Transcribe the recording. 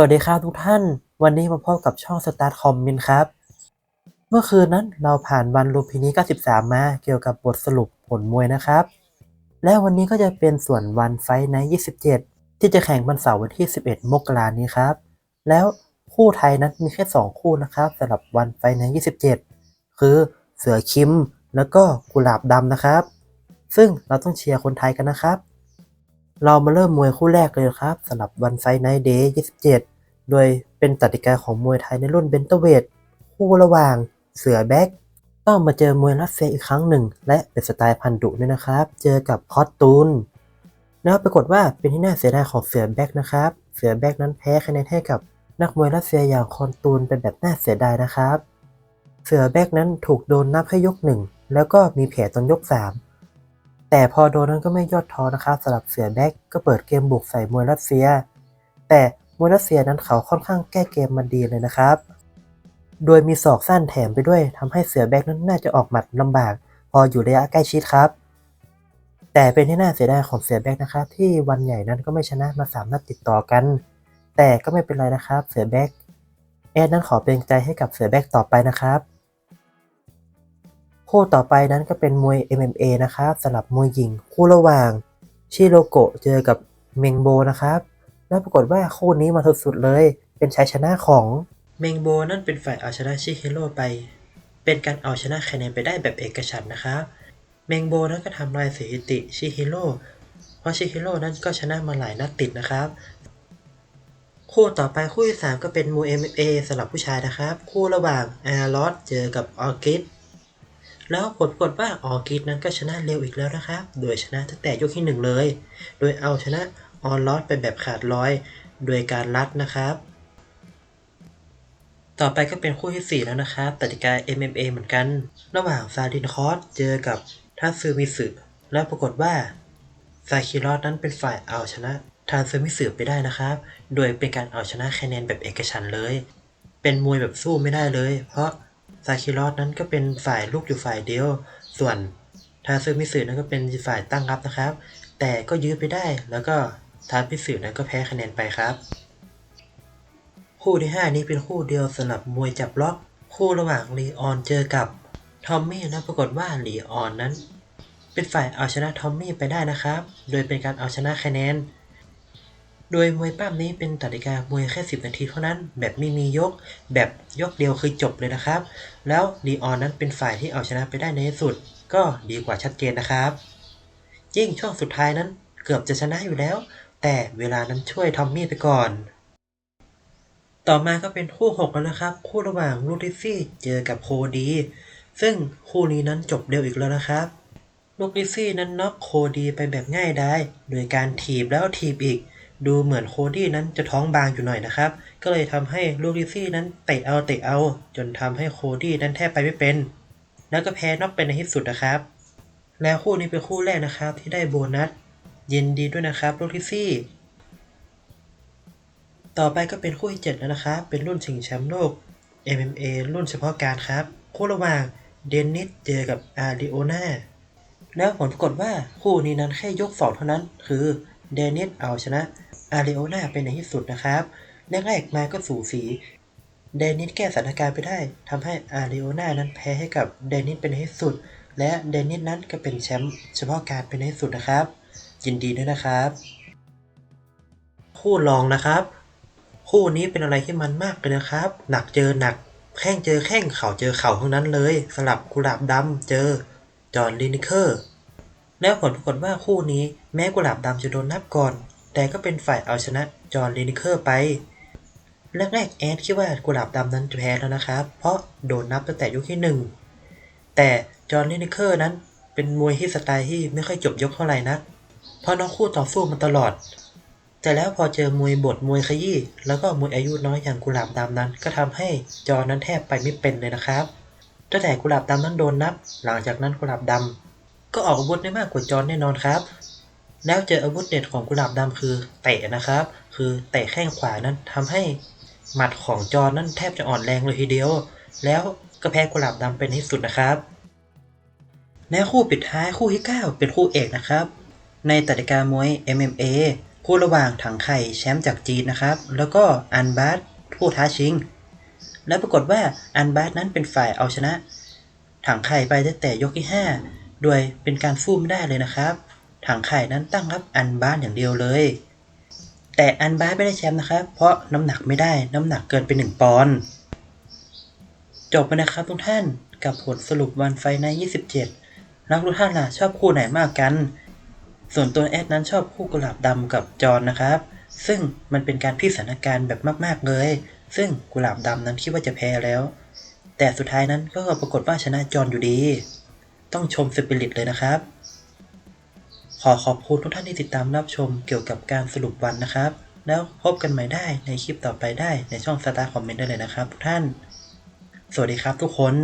สวัสดีครับทุกท่าน วันนี้มาพบกับช่อง Start Comment ครับ เมื่อคืนนั้นเราผ่านวันลูพินี93 มาเกี่ยวกับบทสรุปผลมวยนะครับ และวันนี้ก็จะเป็นส่วนวันไฟใน 27 ที่จะแข่งวันเสาร์วันที่ 11 มกราคมนี้ครับ แล้วคู่ไทยนั้นมีแค่ 2 คู่นะครับสำหรับวันไฟใน 27 คือเสือคิม แล้วก็กุหลาบดำนะครับ ซึ่งเราต้องเชียร์คนไทยกันนะครับ เรามาเริ่มมวยคู่แรกเลยครับสำหรับวันไฟไนท์เดย์27 โดยเป็นกติกาของมวยไทยในรุ่นเบนเตอร์เวทคู่ระหว่างเสือแบ็กต้องมาเจอมวยรัสเซียอีกครั้งหนึ่ง และเป็นสไตล์พันดุด้วยนะครับ เจอกับคอสตูนแล้วปรากฏว่าเป็นที่น่าเสียดายของเสือแบ็กนะครับ เสือแบ็กนั้นแพ้คะแนนให้กับนักมวยรัสเซียอย่างคอนตูนเป็นแบบน่าเสียดายนะครับ เสือแบ็กนั้นถูกโดนนับให้ยกหนึ่งแล้วก็มีแผลตอนยกสาม แต่พอโดนนั้นก็ไม่ย่อท้อนะครับสำหรับเสือแบ็กก็เปิดเกมบุกใส่มวยรัสเซีย แต่มวยรัสเซียนั้นเขาค่อนข้างแก้เกมมาดีเลยนะครับ โดยมีศอกสั้นแถมไปด้วยทำให้เสือแบ็กนั้นน่าจะออกหมัดลำบาก พออยู่ระยะใกล้ชิดครับ แต่เป็นที่น่าเสียดายของเสือแบ็กนะครับที่วันใหญ่นั้นก็ไม่ชนะมาสามนัดติดต่อกัน แต่ก็ไม่เป็นไรนะครับเสือแบ็กแอดนั้นขอเป็นใจให้กับเสือแบ็กต่อไปนะครับ คู่ต่อไปนั้นก็เป็นมวย MMA นะครับสำหรับมวยหญิงคู่ระหว่างชิโรโกะเจอกับเมงโบนะครับ แล้วปรากฏว่าคู่นี้มาสุดๆเลย เป็นชัยชนะของเมงโบนั่นเป็นฝ่ายเอาชนะชิฮิโร่ไป เป็นการเอาชนะคะแนนไปได้แบบเอกฉันนะครับเมงโบนั้นก็ทำลายสถิติชิฮิโร่เพราะชิฮิโร่นั้นก็ชนะมาหลายนัดติดนะครับ คู่ต่อไปคู่ที่สามก็เป็นมวย MMA สำหรับผู้ชายนะครับ คู่ระหว่างแอร์ลอสเจอกับออร์กิด แล้วผลปรากฏว่าออร์กิดนั้นก็ชนะเร็วอีกแล้วนะครับ โดยชนะตั้งแต่ยกที่หนึ่งเลย โดยเอาชนะออร์ลอสไปแบบขาดลอย โดยการลัดนะครับ ต่อไปก็เป็นคู่ที่ 4 แล้วนะครับกติกา MMA เหมือนกัน ระหว่างซาดินคอสเจอกับทัซึมิสึแล้วปรากฏว่าซาคิรอสนั้นเป็นฝ่ายเอาชนะทานซึมิสึไปได้นะครับ โดยเป็นการเอาชนะคะแนนแบบเอกฉันเลย เป็นมวยแบบสู้ไม่ได้เลย เพราะ ซาคิรอสนั้นก็เป็นฝ่ายลูกอยู่ฝ่ายเดียว ส่วนทาซึมิสึนั้นก็เป็นฝ่ายตั้งรับนะครับ แต่ก็ยื้อไปได้ แล้วก็ทาพิสึนั้นก็แพ้คะแนนไปครับ คู่ที่ 5 นี้เป็นคู่เดียวสำหรับมวยจับล็อก คู่ระหว่างลีออนเจอกับทอมมี่นะปรากฏว่าลีออนนั้น เป็นฝ่ายเอาชนะทอมมี่ไปได้นะครับ โดยเป็นการเอาชนะคะแนน โดยมวยปั้มนี้เป็นกติกามวยแค่ 10 นาทีเท่านั้น แบบไม่มียก แบบยกเดียวคือจบเลยนะครับ แล้วลีออนนั้นเป็นฝ่ายที่เอาชนะไปได้ในที่สุด ก็ดีกว่าชัดเจนนะครับยิ่งช่วงสุดท้ายนั้นเกือบจะชนะอยู่แล้ว แต่เวลานั้นช่วยทอมมี่ไปก่อน ต่อมาก็เป็นคู่6แล้วนะครับ คู่ระหว่างลูดิซี่เจอกับโคดี ซึ่งคู่นี้นั้นจบเร็วอีกแล้วนะครับลูดิซี่นั้นน็อกโคดีไปแบบง่ายได้ โดยการถีบแล้วถีบอีก ดูเหมือนโคดี้นั้นจะท้องบางอยู่หน่อยนะครับ ก็เลยทำให้ลูดิซี่นั้นเตะเอาเตะเอา จนทำให้โคดี้นั้นแทบไปไม่เป็น แล้วก็แพ้น็อกไปในที่สุดนะครับ แล้วคู่นี้เป็นคู่แรกนะครับที่ได้โบนัสยินดีด้วยนะครับลูดิซี่ ต่อไปก็เป็นคู่ที่7แล้วนะครับ เป็นรุ่นชิงแชมป์โลก MMA รุ่นเฉพาะการครับ คู่ระหว่างเดนนิสเจอกับอาริโอนาแล้วผลปรากฏว่าคู่นี้นั้นแค่ยกสองเท่านั้น คือเดนิสเอาชนะ อาริโอนาไปในที่สุดนะครับแรกๆมาก็สูสีเดนิสแก้สถานการณ์ไปได้ทำให้อาริโอนานั้นแพ้ให้กับเดนิสเป็นในที่สุด และเดนิสนั้นก็เป็นแชมป์เฉพาะการเป็นในที่สุดนะครับ ยินดีด้วยนะครับ คู่รองนะครับ คู่นี้เป็นอะไรที่มันมากเลยนะครับ หนักเจอหนักแข้งเจอแข้งเข่าเจอเข่าทั้งนั้นเลยสลับกุหลาบดำเจอจอห์นลินิเคอร์ แล้วผลปรากฏว่าคู่นี้แม้กุหลาบดำจะโดนนับก่อน แต่ก็เป็นฝ่ายเอาชนะจอห์นลินิเคอร์ไป แรกๆแอดคิดว่ากุหลาบดำนั้นจะแพ้แล้วนะครับ เพราะโดนนับตั้งแต่ยกที่หนึ่งแต่จอห์นลินิเคอร์นั้นเป็นมวยที่สไตล์ที่ไม่ค่อยจบยกเท่าไหร่นัก เพราะน้องคู่ต่อสู้มาตลอด แต่แล้วพอเจอมวยบทมวยขยี้แล้วก็มวยอายุน้อยอย่างกุหลาบดำนั้น ก็ทำให้จอนั้นแทบไปไม่เป็นเลยนะครับตั้งแต่กุหลาบดำนั้นโดนนับ หลังจากนั้นกุหลาบดำก็ออกอาวุธได้มากกว่าจอนแน่นอนครับ แล้วเจออาวุธเด็ดของกุหลาบดำคือเตะนะครับ คือเตะแข้งขวานั้นทำให้หมัดของจอนั้นแทบจะอ่อนแรงเลยทีเดียว แล้วก็แพ้กุหลาบดำเป็นที่สุดนะครับ และคู่ปิดท้ายคู่ที่ 9 เป็นคู่เอกนะครับ ในกติกามวย MMA คู่ระหว่างถังไข่แชมป์จากจีนนะครับ แล้วก็อันบาสผู้ท้าชิง และปรากฏว่าอันบาสนั้นเป็นฝ่ายเอาชนะ ถังไข่ไปตั้งแต่ยกที่ 5 โดยเป็นการฟูมได้เลยนะครับ ถังไข่นั้นตั้งรับอันบาสอย่างเดียวเลย แต่อันบาสไม่ได้แชมป์นะครับ เพราะน้ำหนักไม่ได้น้ำหนักเกินไป1ปอนด์จบไปนะครับทุกท่านกับผลสรุปวันไฟใน 27แล้วทุกท่านล่ะชอบคู่ไหนมากกัน ส่วนตัวแอดนั้นชอบคู่กุหลาบดำกับจอนนะครับ ซึ่งมันเป็นการพิสถานการณ์แบบมาก ๆเลย ซึ่งกุหลาบดำนั้นคิดว่าจะแพ้แล้ว แต่สุดท้ายนั้นก็ปรากฏว่าชนะจอนอยู่ดี ต้องชมสปิริตเลยนะครับ ขอขอบคุณทุกท่านที่ติดตามรับชมเกี่ยวกับการสรุปวันนะครับ แล้วพบกันใหม่ได้ในคลิปต่อไปได้ในช่องสตาร์คอมเมนต์ได้เลยนะครับทุกท่าน สวัสดีครับทุกคน